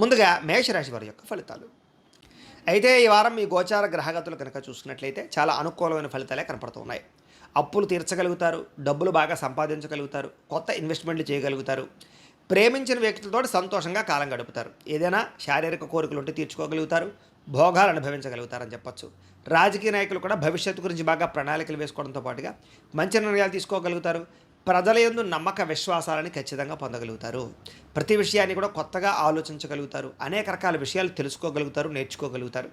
ముందుగా మేషరాశి వారి యొక్క ఫలితాలు. అయితే ఈ వారం మీ గోచార గ్రహగతులు కనుక చూసుకున్నట్లయితే చాలా అనుకూలమైన ఫలితాలే కనపడుతున్నాయి అప్పులు తీర్చగలుగుతారు డబ్బులు బాగా సంపాదించగలుగుతారు కొత్త ఇన్వెస్ట్మెంట్లు చేయగలుగుతారు. ప్రేమించిన వ్యక్తులతో సంతోషంగా కాలం గడుపుతారు. ఏదైనా శారీరక కోరికలు ఉంటే తీర్చుకోగలుగుతారు భోగాలు అనుభవించగలుగుతారని చెప్పొచ్చు. రాజకీయ నాయకులు కూడా భవిష్యత్తు గురించి బాగా ప్రణాళికలు వేసుకోవడంతో పాటుగా మంచి నిర్ణయాలు తీసుకోగలుగుతారు. ప్రజల యందు నమ్మక విశ్వాసాలని ఖచ్చితంగా పొందగలుగుతారు. ప్రతి విషయాన్ని కూడా కొత్తగా ఆలోచించగలుగుతారు. అనేక రకాల విషయాలు తెలుసుకోగలుగుతారు నేర్చుకోగలుగుతారు.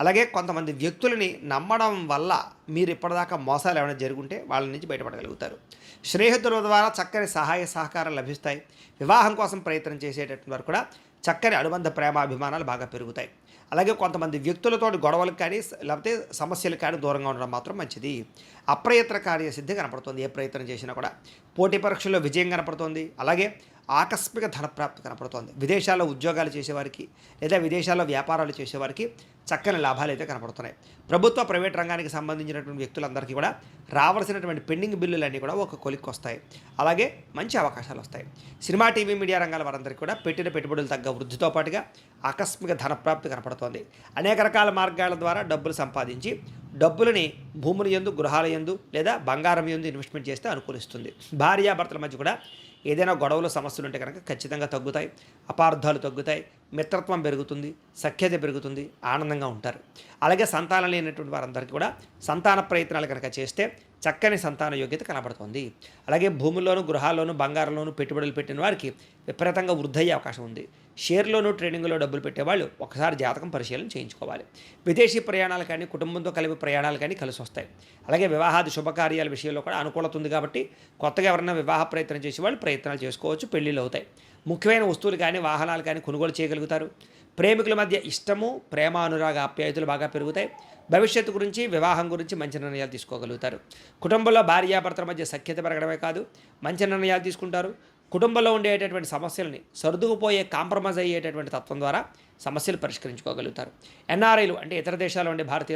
అలాగే కొంతమంది వ్యక్తులని నమ్మడం వల్ల మీరు ఇప్పటిదాకా మోసాలు ఏమైనా జరుగుంటే వాళ్ళ నుంచి బయటపడగలుగుతారు. స్నేహితుల ద్వారా చక్కని సహాయ సహకారం లభిస్తాయి. వివాహం కోసం ప్రయత్నం చేసేటటువంటి వారు కూడా చక్కని అనుబంధ ప్రేమాభిమానాలు బాగా పెరుగుతాయి. అలాగే కొంతమంది వ్యక్తులతో గొడవలకు కానీ లేకపోతే సమస్యలకు కానీ దూరంగా ఉండడం మాత్రం మంచిది. అప్రయత్న కార్యసిద్ధి కనపడుతుంది ఏ ప్రయత్నం చేసినా కూడా. పోటీ పరీక్షల్లో విజయం కనపడుతుంది. అలాగే ఆకస్మిక ధనప్రాప్తి కనపడుతోంది. విదేశాల్లో ఉద్యోగాలు చేసేవారికి లేదా విదేశాల్లో వ్యాపారాలు చేసేవారికి చక్కని లాభాలు అయితే కనపడుతున్నాయి. ప్రభుత్వ ప్రైవేట్ రంగానికి సంబంధించినటువంటి వ్యక్తులందరికీ కూడా రావాల్సినటువంటి పెండింగ్ బిల్లులన్నీ కూడా ఒక కొలిక్కి వస్తాయి. అలాగే మంచి అవకాశాలు వస్తాయి. సినిమా టీవీ మీడియా రంగాల వారందరికీ కూడా పెట్టిన పెట్టుబడులు తగ్గ వృద్ధితో పాటుగా ఆకస్మిక ధనప్రాప్తి కనపడుతోంది. అనేక రకాల మార్గాల ద్వారా డబ్బులు సంపాదించి డబ్బులని భూముల ఎందు గృహాల ఎందు లేదా బంగారం ఎందు ఇన్వెస్ట్మెంట్ చేస్తే అనుకూలిస్తుంది. భార్యాభర్తల మధ్య కూడా ఏదైనా గొడవలు సమస్యలు ఉంటే కనుక ఖచ్చితంగా తగ్గుతాయి. అపార్థాలు తగ్గుతాయి. మిత్రత్వం పెరుగుతుంది. సఖ్యత పెరుగుతుంది. ఆనందంగా ఉంటారు. అలాగే సంతానం లేనటువంటి వారందరికీ కూడా సంతాన ప్రయత్నాలు కనుక చేస్తే చక్కని సంతాన యోగ్యత కనబడుతుంది. అలాగే భూముల్లోనూ గృహాల్లోనూ బంగారంలోనూ పెట్టుబడులు పెట్టిన వారికి విపరీతంగా వృద్ధయ్యే అవకాశం ఉంది. షేర్లోనూ ట్రేడింగ్లో డబ్బులు పెట్టేవాళ్ళు ఒకసారి జాతకం పరిశీలన చేయించుకోవాలి. విదేశీ ప్రయాణాలు కానీ కుటుంబంతో కలిపి ప్రయాణాలు కానీ కలిసి వస్తాయి. అలాగే వివాహాది శుభకార్యాల విషయంలో కూడా అనుకూలత ఉంది కాబట్టి కొత్తగా ఎవరైనా వివాహ ప్రయత్నం చేసే వాళ్ళు ప్రయత్నాలు చేసుకోవచ్చు పెళ్ళిళ్ళు అవుతాయి. ముఖ్యమైన వస్తువులు కానీ వాహనాలు కానీ కొనుగోలు చేయగలుగుతారు. ప్రేమికుల మధ్య ఇష్టము ప్రేమ అనురాగ ఆప్యాయతలు బాగా పెరుగుతాయి. భవిష్యత్తు గురించి వివాహం గురించి మంచి నిర్ణయాలు తీసుకోగలుగుతారు. కుటుంబంలో భార్యాభర్తల మధ్య సఖ్యత పెరగడమే కాదు మంచి నిర్ణయాలు తీసుకుంటారు. కుటుంబంలో ఉండేటటువంటి సమస్యలని సర్దుకుపోయే కాంప్రమైజ్ అయ్యేటటువంటి తత్వం ద్వారా సమస్యలు పరిష్కరించుకోగలుగుతారు. ఎన్ఆర్ఐలు అంటే ఇతర దేశాల్లో ఉండే భారతీయ